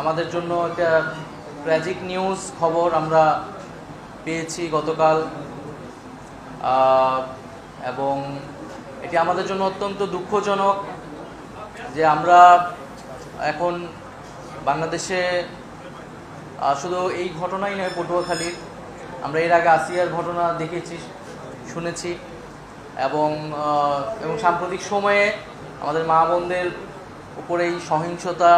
আমাদের জন্য একটা ট্র্যাজিক নিউজ খবর আমরা পেয়েছি গতকাল এবং এটি আমাদের জন্য অত্যন্ত দুঃখজনক যে আমরা এখন বাংলাদেশে শুধু এই ঘটনাই নয় পটুয়াখালীর আমরা এর আগে আসিয়ার ঘটনা দেখেছি, শুনেছি, এবং এবং সাম্প্রতিক সময়ে আমাদের মা বোনদের উপরে এই সহিংসতা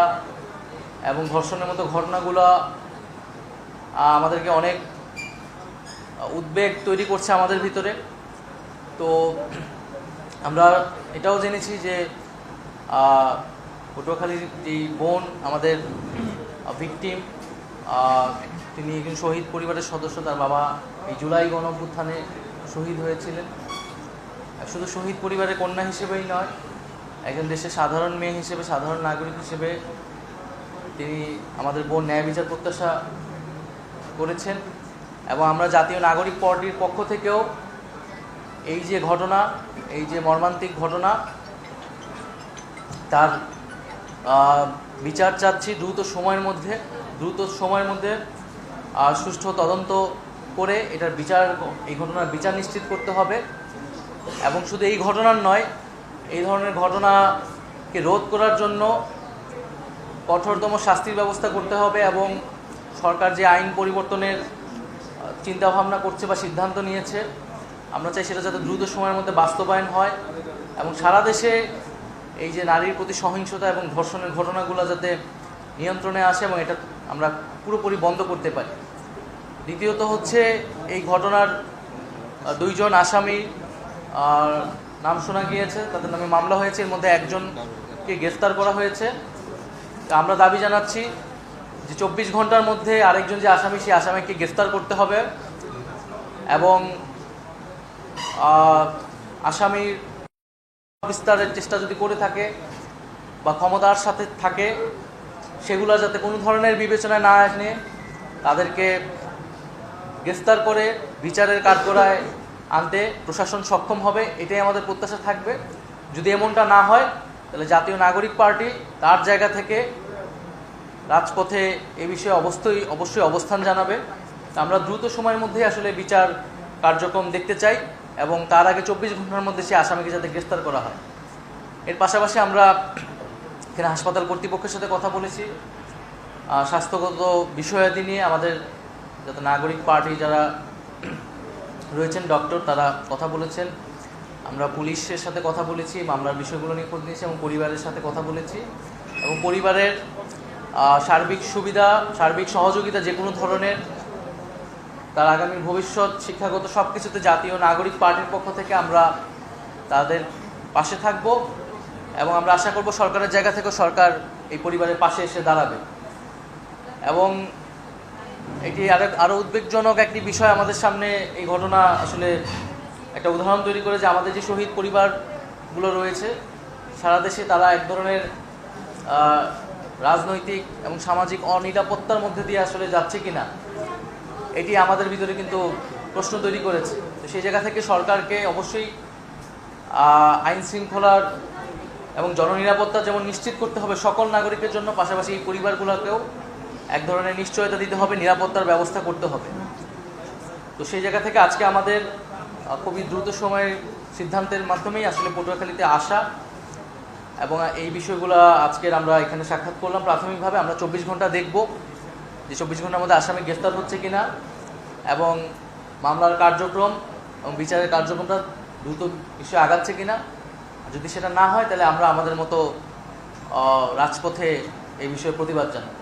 এবং ধর্ষণের মতো ঘটনাগুলো আমাদেরকে অনেক উদ্বেগ তৈরি করছে আমাদের ভিতরে। তো আমরা এটাও জেনেছি যে পটুয়াখালীর যেই বোন আমাদের ভিকটিম তিনি একজন শহীদ পরিবারের সদস্য, তার বাবা এই জুলাই গণঅভ্যুত্থানে শহীদ হয়েছিলেন। শুধু শহীদ পরিবারের কন্যা হিসেবেই নয়, একজন দেশের সাধারণ মেয়ে হিসেবে, সাধারণ নাগরিক হিসেবে তিনি আমাদের বোন ন্যায় বিচার প্রত্যাশা করেছেন এবং আমরা জাতীয় নাগরিক পার্টির পক্ষ থেকেও এই যে ঘটনা, এই যে মর্মান্তিক ঘটনা, তার বিচার চাচ্ছি দ্রুত সময়ের মধ্যে, দ্রুত সময়ের মধ্যে সুষ্ঠু তদন্ত করে এটার বিচার, এই ঘটনার বিচার নিশ্চিত করতে হবে এবং শুধু এই ঘটনার নয়, এই ধরনের ঘটনাকে রোধ করার জন্য কঠোরতম শাস্তির ব্যবস্থা করতে হবে এবং সরকার যে আইন পরিবর্তনের চিন্তা ভাবনা করছে বা সিদ্ধান্ত নিয়েছে, আমরা চাই সেটা যাতে দ্রুত সময়ের মধ্যে বাস্তবায়ন হয় এবং সারা দেশে এই যে নারীর প্রতি সহিংসতা এবং ধর্ষণের ঘটনাগুলো যাতে নিয়ন্ত্রণে আসে এবং এটা আমরা পুরোপুরি বন্ধ করতে পারি। দ্বিতীয়ত হচ্ছে এই ঘটনার দুইজন আসামি নাম শোনা গিয়েছে, তাদের নামে মামলা হয়েছে, এর মধ্যে একজনকে গ্রেফতার করা হয়েছে। আমরা দাবি জানাচ্ছি যে চব্বিশ ঘণ্টার মধ্যে আরেকজন যে আসামি, সেই আসামিকে গ্রেফতার করতে হবে এবং আসামির বিস্তারের চেষ্টা যদি করে থাকে বা ক্ষমতার সাথে থাকে, সেগুলো যাতে কোনো ধরনের বিবেচনায় না আসে, তাদেরকে গ্রেফতার করে বিচারের কাঠগড়ায় আনতে প্রশাসন সক্ষম হবে, এটাই আমাদের প্রত্যাশা থাকবে। যদি এমনটা না হয় তাহলে জাতীয় নাগরিক পার্টি তার জায়গা থেকে রাজপথে এ বিষয়ে অবশ্যই অবশ্যই অবস্থান জানাবে। আমরা দ্রুত সময়ের মধ্যেই আসলে বিচার কার্যক্রম দেখতে চাই এবং তার আগে চব্বিশ ঘণ্টার মধ্যে সে আসামিকে যাতে গ্রেফতার করা হয়। এর পাশাপাশি আমরা এখানে হাসপাতাল কর্তৃপক্ষের সাথে কথা বলেছি। স্বাস্থ্যগত বিষয়াদি নিয়ে আমাদের যাতে নাগরিক পার্টি যারা রয়েছেন, ডক্টর, তারা কথা বলেছেন। আমরা পুলিশের সাথে কথা বলেছি, মামলার বিষয়গুলো নিয়ে খোঁজ নিয়েছি এবং পরিবারের সাথে কথা বলেছি। এবং পরিবারের সার্বিক সুবিধা, সার্বিক সহযোগিতা যে কোনো ধরনের তার আগামী ভবিষ্যৎ, শিক্ষাগত সব কিছুতে জাতীয় নাগরিক পার্টির পক্ষ থেকে আমরা তাদের পাশে থাকব এবং আমরা আশা করব সরকারের জায়গা থেকে সরকার এই পরিবারের পাশে এসে দাঁড়াবে। এবং এটি আরেক আরও উদ্বেগজনক একটি বিষয় আমাদের সামনে এই ঘটনা আসলে একটা উদাহরণ তৈরি করে যে আমাদের যে শহীদ পরিবারগুলো রয়েছে, সারা দেশে তারা এক ধরনের রাজনৈতিক এবং সামাজিক অনিরাপত্তার মধ্যে দিয়ে আসলে যাচ্ছে কিনা, এটি আমাদের ভিতরে কিন্তু প্রশ্ন তৈরি করেছে। তো সেই জায়গা থেকে সরকারকে অবশ্যই আইন শৃঙ্খলার এবং জননিরাপত্তা যেমন নিশ্চিত করতে হবে সকল নাগরিকের জন্য, পাশাপাশি এই পরিবারগুলোকেও এক ধরনের নিশ্চয়তা দিতে হবে, নিরাপত্তার ব্যবস্থা করতে হবে। তো সেই জায়গা থেকে আজকে আমাদের খুবই দ্রুত সময়ের সিদ্ধান্তের মাধ্যমেই আসলে পটুয়াখালীতে আসা এবং এই বিষয়গুলো আজকের আমরা এখানে সাক্ষাৎ করলাম। প্রাথমিকভাবে আমরা চব্বিশ ঘণ্টা দেখব যে চব্বিশ ঘণ্টার মধ্যে আসামি গ্রেফতার হচ্ছে কিনা এবং মামলার কার্যক্রম এবং বিচারের কার্যক্রমটা দ্রুত বিষয়ে আগাচ্ছে কিনা। যদি সেটা না হয়, তাহলে আমরা আমাদের মতো রাজপথে এই বিষয়ে প্রতিবাদ জানাব।